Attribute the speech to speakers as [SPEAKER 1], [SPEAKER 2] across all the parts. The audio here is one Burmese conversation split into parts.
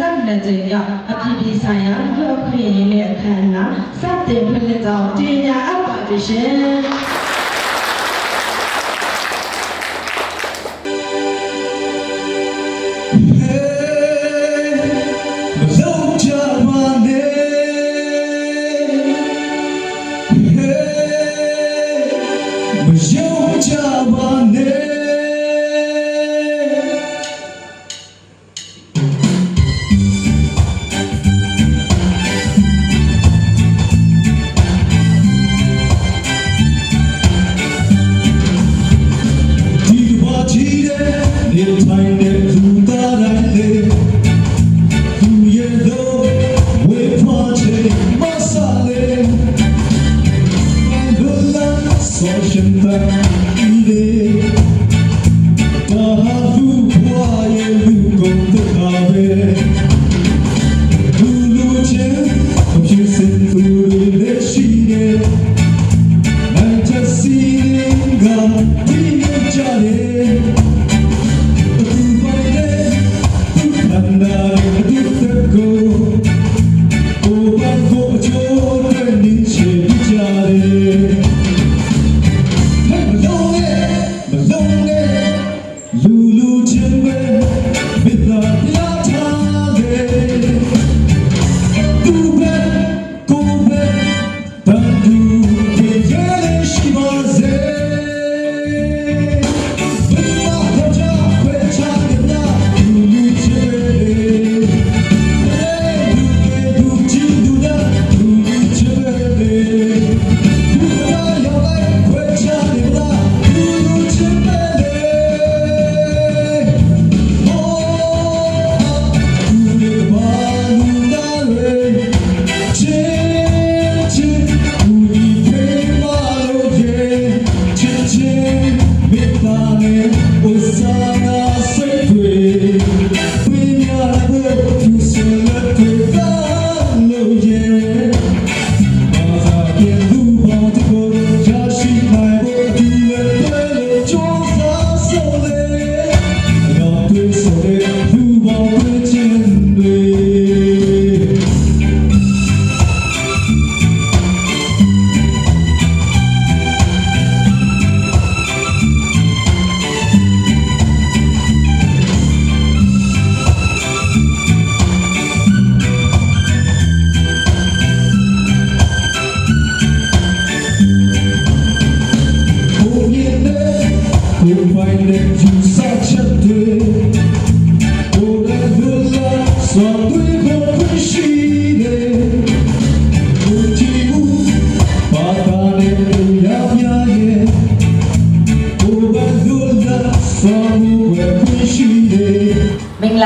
[SPEAKER 1] လောက်လက်ကျင်းရောက်အပြည်ပြည်ဆိုင်ရာလူ့အခွင့်အရေးနဲ့အခမ်းအနားစတင်ဖွင့်လှစ်ကြောင်းကြေညာအပ်ပါပြီရှင်
[SPEAKER 2] မ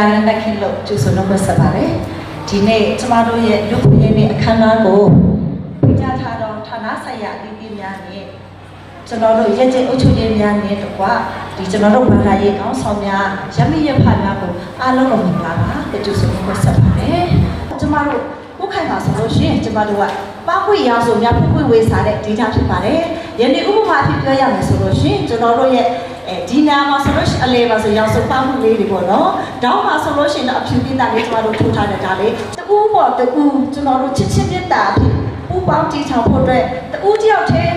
[SPEAKER 2] မင်္ဂ
[SPEAKER 3] လာနံပါတ်ခင်လို့ကျေးဇူးတော်ဆက်ပါတယ်ဒီနေ့ကျမတို့ရဲ့လူခွင့်ရေးအခမ်းအနားကိုပြကြထားတော့ဌာနဆိုင်ရာအသီးသီးများနဲ့ကျွန်တော်တို့ရက်ကျအုပ်ချုပ်ရေးများနဲ့တကွဒီကျွန်တော်တို့ဘာသာရေးကောင်းဆောင်များရမီရဖများကိုအားလုံးကိုမင်္ဂလာပါကျေးဇူးတော်ဆက်ပါတယ်ကျမတို့ဘုခိုင်ပါဆိုလို့ရှိရင်ကျမတို့ကပောက်ခွေရောင်စုံများဖွင့်ဖွင့်ဝေးစားတဲ့ data ဖြစ်ပါတယ် ယနေ့ဥပမာအဖြစ်ပြောရမယ်ဆိုလို့ရှိရင်ကျွန်တော်တို့ရဲ့အဲဒီနာမှာဆိုလို့ရှိရင်အလဲပါဆိုရောင်စုံပောက်မှုလေးတွေပေါ့နော်တောင်းမှာဆိုလို့ရှိရင်တော့အဖြူပြင်းတာလေးကျမတို့ထိုးထားတဲ့ဒါလေးတူပေါ့တူကျွန်တော်တို့ချစ်ချင်းမြတ်တာအဖြစ်ပူပေါင်းတည်ထောင်ဖို့အတွက်တူတယောက်တည်း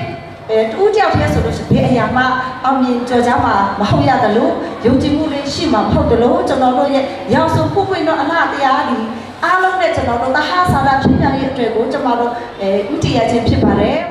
[SPEAKER 3] အဲတူတယောက်တည်းဆိုလို့ရှိရင်ဘယ်အရာမှအောင်မြင်ကြော်ကြမှာမဟုတ်ရတယ်လို့ယုံကြည်မှုလေးရှိမှာမဟုတ်တယ်လို့ကျွန်တော်တို့ရဲ့ရောင်စုံဖွင့်ဖွင့်တော့အလားတရားဒီအားလုံးနဲ့ကျွန်တော်တို့သဟဆန္ဒဖြစ်ပြန်ရဲ့အတွက်ကိုကျွန်တော်တို့အဲဥတည်ရခြင်းဖြစ်ပါတယ်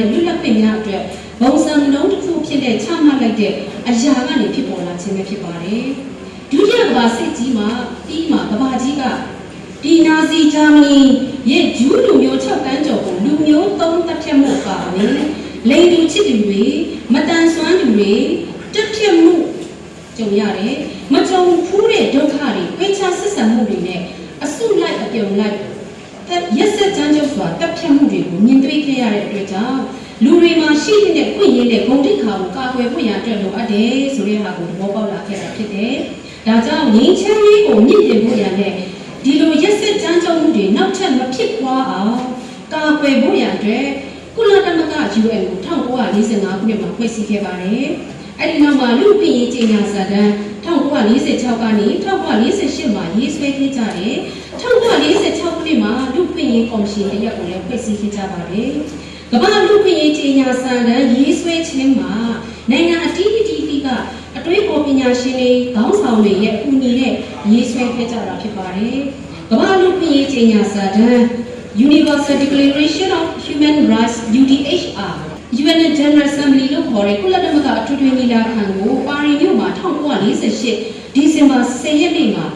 [SPEAKER 4] နဲ့လူ့လက်ခွင့်များအတွက်ဘုံစံလုံးတစ်ခုဖြစ်တဲ့ချမှတ်လိုက်တဲ့အရာကနေဖြစ်ပေါ်လာခြင်းပဲဖြစ်ပါတယ်။ဒုတိယကမ္ဘာစစ်ကြီးမှာပြီးမှာကမ္ဘာကြီးကဒီနာဇီဂျာမနီရဲ့ဂျူးလူမျိုး6တန်းကျော်ကိုလူမျိုး3တပ်ဖြတ်မှုပါဝင်လိန်သူချစ်သူတွေမတန်ဆွမ်းသူတွေတက်ဖြတ်မှုကြုံရတယ်မကြုံဖူးတဲ့ဒုက္ခတွေခွဲခြားဆက်ဆံမှုတွေနဲ့အဆုလိုက်အပြုံလိုက်သက် ရက်ဆက်ကြမ်းကြုတ်စွာတပ်ဖြတ်မှုတွေကိုမြင်တွေ့ခဲ့ရတဲ့အတွက်ကြောင့်လူတွေမှာရှိနေတဲ့ခွင့်ရင်းတဲ့ဂုဏ်တိခါကိုကာကွယ်ဖို့ရန်အတွက်လိုအပ်တယ်ဆိုတဲ့ဟာကိုသဘောပေါက်လာခဲ့တာဖြစ်တယ်။ဒါကြောင့်ငြိမ်းချမ်းရေးကိုမြင့်တင်ဖို့ရန်နဲ့ဒီလိုရက်ဆက်ကြမ်းကြုတ်မှုတွေနောက်ထပ်မဖြစ်ပွားအောင်ကာကွယ်ဖို့ရန်အတွက်ကုလသမဂ္ဂ UN ကို1945ခုနှစ်မှာဖွဲ့စည်းခဲ့ပါတယ်။အဲ့ဒီနောက်မှာလူ့ပြည်ရေးကြီးညာစာတမ်း 1946ကနေ1948မှာရေးဆွဲခဲ့ကြတယ်1946ခုနှစ်မှာလူ့ပြည်ရေးကော်မရှင်တရက်ကိုလည်းဖွဲ့စည်းခဲ့ကြပါတယ်ကမ္ဘာလူ့ပြည်ရေးကြီးညာစာတမ်းရေးဆွဲခြင်းမှာနိုင်ငံအတီးအတီးတီးကအတွေးပေါ်ပညာရှင်တွေခေါင်းဆောင်တွေရဲ့အကူအညီနဲ့ရေးဆွဲခဲ့ကြတာဖြစ်ပါတယ်ကမ္ဘာလူ့ပြည်ရေးကြီးညာစာတမ်း Universal Declaration of Human Rights UDHR UN General Assembly လို့ခေါ်တဲ့ကုလသမဂ္ဂအထွေထွေညီလာခံကိုပါရီမြို့မှာ1948ဒီဇင်ဘာ10ရက်နေ့မှာ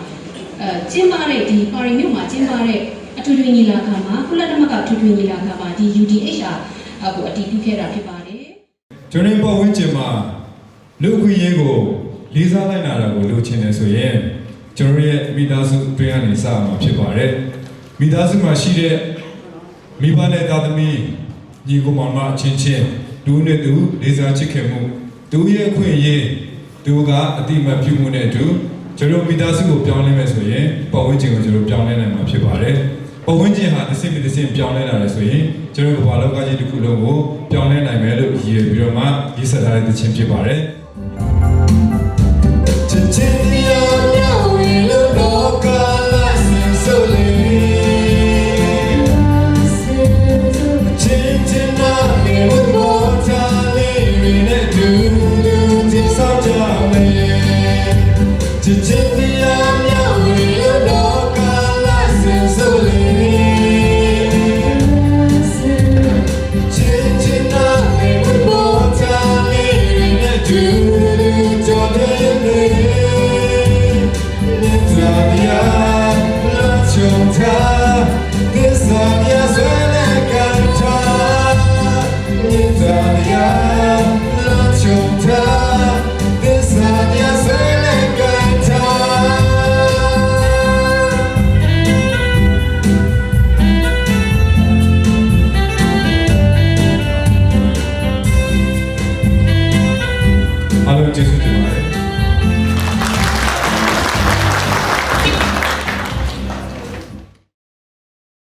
[SPEAKER 4] အဲကျင်းပတဲ့ဒီပါရီမြို့မှာကျင်းပတဲ့အထွေထွေညီလာခံမှာကုလသမဂ္ဂအထွေထွေညီလာခံမှာဒီ UDHR ကိုအတည်ပြုခဲ့တာဖြစ်ပါတယ်
[SPEAKER 5] ကျွန်တော်ပတ်ဝန်းကျင်မှာလူ့အခွင့်အရေးကိုလေးစားလိုက်နာတာကိုလိုချင်တယ်ဆိုရင်ကျွန်တော်ရဲ့မိသားစုအတွင်းကနေစရမှာဖြစ်ပါတယ်မိသားစုမှာရှိတဲ့မိဘနဲ့သားသမီး ညီကိုမောင်မအချင်းချင်းသူနဲ့သူလေးစားချစ်ခင်မှုသူရဲ့အခွင့်အရေးသူကအတိအမှတ်ပြုမှုနဲ့အတူကျွန်တော်မိသားစုကိုပြောင်းလဲမယ်ဆိုရင်ပတ်ဝန်းကျင်ကိုကျွန်တော်ပြောင်းလဲနိုင်မှာဖြစ်ပါတယ်ပတ်ဝန်းကျင်ဟာတစ်စင်တစ်စင်ပြောင်းလဲလာတယ်ဆိုရင်ကျွန်တော်ကဘာလောကကြီးတစ်ခုလုံးကိုပြောင်းလဲနိုင်မယ်လို့ရည်ရွယ်ပြီးတော့မှရေးဆက်ထားတဲ့သချင်းဖြစ်ပါတယ်ချစ်ချင်